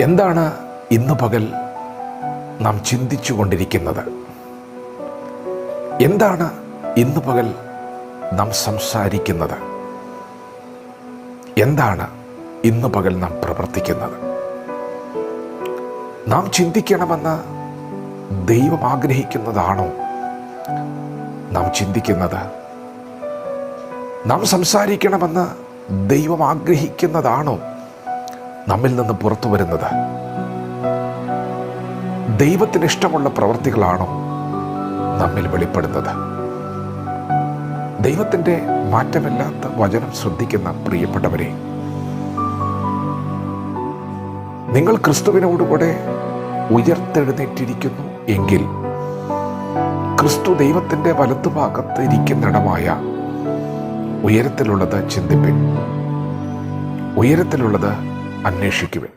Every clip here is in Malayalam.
എന്താണ് ഇന്ന് പകൽ നാം ചിന്തിച്ചു കൊണ്ടിരിക്കുന്നത് എന്താണ് ഇന്ന് പകൽ നാം സംസാരിക്കുന്നത്? എന്താണ് ഇന്ന് പകൽ നാം പ്രവർത്തിക്കുന്നത്? നാം ചിന്തിക്കണമെന്ന് ദൈവം ആഗ്രഹിക്കുന്നതാണോ? നാം ചിന്തിക്കുന്നത് നാം സംസാരിക്കണമെന്ന് ദൈവം ആഗ്രഹിക്കുന്നതാണോ? നമ്മിൽ നിന്ന് പുറത്തു വരുന്നത്. ദൈവത്തിന് ഇഷ്ടമുള്ള പ്രവൃത്തികളാണോ നമ്മിൽ വെളിപ്പെടുന്നത്? ദൈവത്തിന്റെ മാറ്റമില്ലാത്ത വചനം ശ്രദ്ധിക്കുന്ന പ്രിയപ്പെട്ടവരെ നിങ്ങൾ ക്രിസ്തുവിനോടുകൂടെ ഉയർത്തെഴുന്നേറ്റിരിക്കുന്നു എങ്കിൽ ക്രിസ്തു ദൈവത്തിന്റെ വലത്തുഭാഗത്ത് ഇരിക്കുന്നിടമായ ഉയരത്തിലുള്ളത് ചിന്തിപ്പിൻ. ഉയരത്തിലുള്ളത് അന്വേഷിക്കുവിൻ.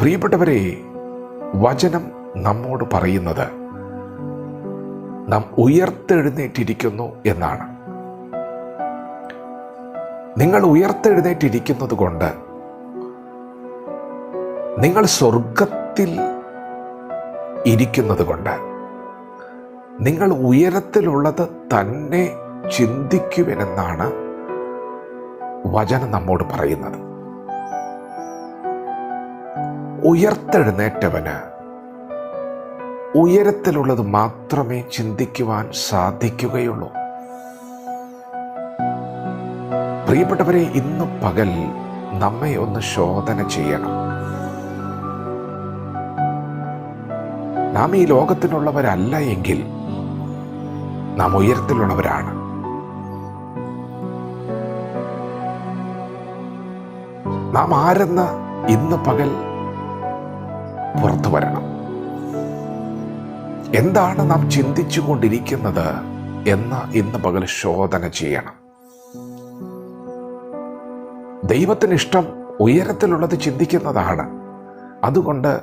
പ്രിയപ്പെട്ടവരെ വചനം നമ്മോട് പറയുന്നത് നാം ഉയർത്തെഴുന്നേറ്റിരിക്കുന്നു എന്നാണ്. നിങ്ങൾ ഉയർത്തെഴുന്നേറ്റിരിക്കുന്നത് കൊണ്ട് നിങ്ങൾ സ്വർഗത്തിൽ ഇരിക്കുന്നത് കൊണ്ട് നിങ്ങൾ ഉയരത്തിലുള്ളത് തന്നെ ചിന്തിക്കുവെന്നാണ് വചനം നമ്മോട് പറയുന്നത്. ഉയർത്തെഴുന്നേറ്റവന്. ഉയരത്തിലുള്ളത് മാത്രമേ ചിന്തിക്കുവാൻ സാധിക്കുകയുള്ളൂ. പ്രിയപ്പെട്ടവരെ ഇന്ന് പകൽ നമ്മെ ഒന്ന് ശോധന ചെയ്യണം. നാം ഈ ലോകത്തിനുള്ളവരല്ല എങ്കിൽ നാം ഉയരത്തിലുള്ളവരാണ്. നാം ആരെന്ന് ഇന്ന് പകൽ പുറത്തു വരണം. എന്താണ് നാം ചിന്തിച്ചു കൊണ്ടിരിക്കുന്നത് എന്ന് ഇന്ന് പകൽ ശോധന ചെയ്യണം. ദൈവത്തിന് ഇഷ്ടം ഉയരത്തിലുള്ളത് ചിന്തിക്കുന്നതാണ്. അതുകൊണ്ട്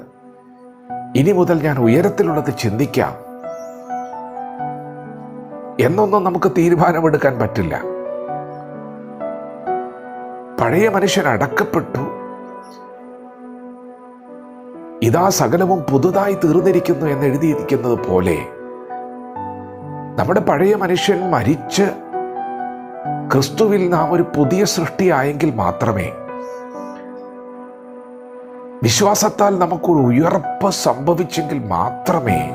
ഇനി മുതൽ ഞാൻ ഉയരത്തിലുള്ളത് ചിന്തിക്കാം. എന്നൊന്നും നമുക്ക് തീരുമാനമെടുക്കാൻ പറ്റില്ല. പഴയ മനുഷ്യൻ അടക്കപ്പെട്ടു. ഇതാ സകലവും പുതുതായി തീർന്നിരിക്കുന്നു എന്ന് എഴുതിയിരിക്കുന്നത് പോലെ നമ്മുടെ പഴയ മനുഷ്യൻ മരിച്ച് ക്രിസ്തുവിൽ നാം ഒരു പുതിയ സൃഷ്ടിയായെങ്കിൽ മാത്രമേ വിശ്വാസത്താൽ നമുക്കൊരു ഉയർപ്പ് സംഭവിച്ചെങ്കിൽ മാത്രമേ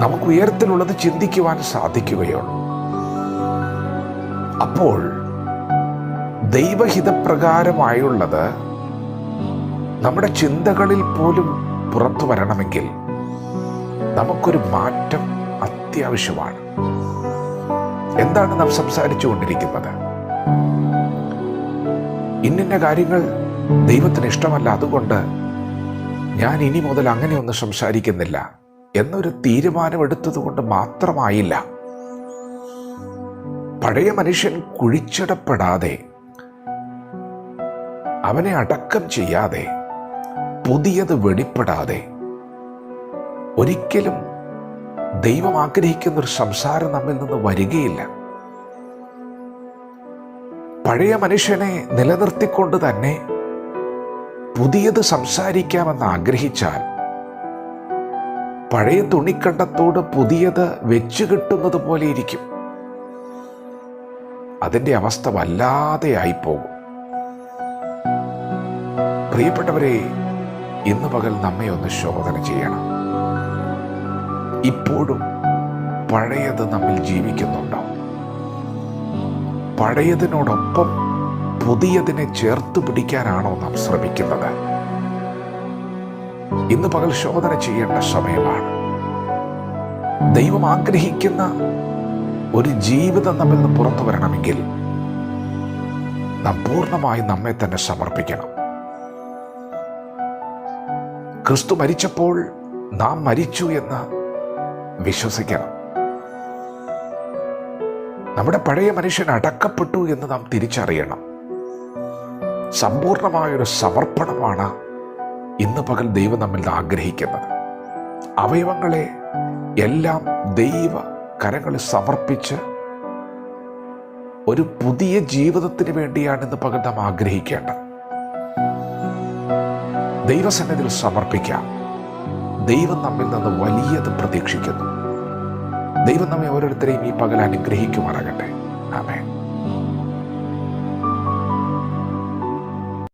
നമുക്ക് ഉയരത്തിലുള്ളത് ചിന്തിക്കുവാൻ സാധിക്കുകയുള്ളൂ. അപ്പോൾ ദൈവഹിതപ്രകാരമായുള്ളത് നമ്മുടെ ചിന്തകളിൽ പോലും പുറത്തു വരണമെങ്കിൽ നമുക്കൊരു മാറ്റം അത്യാവശ്യമാണ്. എന്താണ് നാം സംസാരിച്ചു കൊണ്ടിരിക്കുന്നത്? ഇന്നിന്ന കാര്യങ്ങൾ ദൈവത്തിന് ഇഷ്ടമല്ല. അതുകൊണ്ട് ഞാൻ ഇനി മുതൽ അങ്ങനെയൊന്നും സംസാരിക്കുന്നില്ല എന്നൊരു തീരുമാനമെടുത്തതുകൊണ്ട് മാത്രമായില്ല. പഴയ മനുഷ്യൻ കുഴിച്ചിടപ്പെടാതെ അവനെ അടക്കം ചെയ്യാതെ പുതിയത് വെളിപ്പെടാതെ ഒരിക്കലും ദൈവം ആഗ്രഹിക്കുന്ന ഒരു സംസാരം നമ്മിൽ നിന്ന് വരികയില്ല. പഴയ മനുഷ്യനെ നിലനിർത്തിക്കൊണ്ട് തന്നെ പുതിയത് സംസാരിക്കാമെന്ന് ആഗ്രഹിച്ചാൽ പഴയ തുണിക്കണ്ടത്തോട് പുതിയത് വെച്ചു കിട്ടുന്നത് പോലെ ഇരിക്കും. അതിന്റെ അവസ്ഥ വല്ലാതെയായി പോകും പ്രിയപ്പെട്ടവരെ ഇന്ന് പകൽ നമ്മെ ഒന്ന് ശോധന ചെയ്യണം. ഇപ്പോഴും പഴയത് നമ്മിൽ ജീവിക്കുന്നുണ്ടോ? പഴയതിനോടൊപ്പം പുതിയതിനെ ചേർത്ത് പിടിക്കാനാണോ നാം ശ്രമിക്കുന്നത്? ഇന്ന് പകൽ ശോധന ചെയ്യേണ്ട സമയമാണ്. ദൈവം ആഗ്രഹിക്കുന്ന ഒരു ജീവിതം നമ്മിൽ നിന്ന് പുറത്തു വരണമെങ്കിൽ നാം പൂർണമായി നമ്മെ തന്നെ സമർപ്പിക്കണം. ക്രിസ്തു മരിച്ചപ്പോൾ നാം മരിച്ചു എന്ന് വിശ്വസിക്കണം. നമ്മുടെ പഴയ മനുഷ്യൻ അടക്കപ്പെട്ടു എന്ന് നാം തിരിച്ചറിയണം. സമ്പൂർണമായൊരു സമർപ്പണമാണ് ഇന്ന് പകൽ ദൈവം നമ്മിൽ ആഗ്രഹിക്കുന്നത്. അവയവങ്ങളെ എല്ലാം ദൈവ കരങ്ങളിൽ സമർപ്പിച്ച് ഒരു പുതിയ ജീവിതത്തിന് വേണ്ടിയാണ് ഇന്ന് പകൽ നാം ആഗ്രഹിക്കേണ്ടത്. ദൈവസന്നിധിയിൽ സമർപ്പിക്കാം. ദൈവം നമ്മിൽ നിന്ന് വലിയത് പ്രതീക്ഷിക്കുന്നു. ദൈവം നമ്മെ ഓരോരുത്തരെയും ഈ പകൽ അനുഗ്രഹിക്കുമാറാകട്ടെ. ആമേൻ.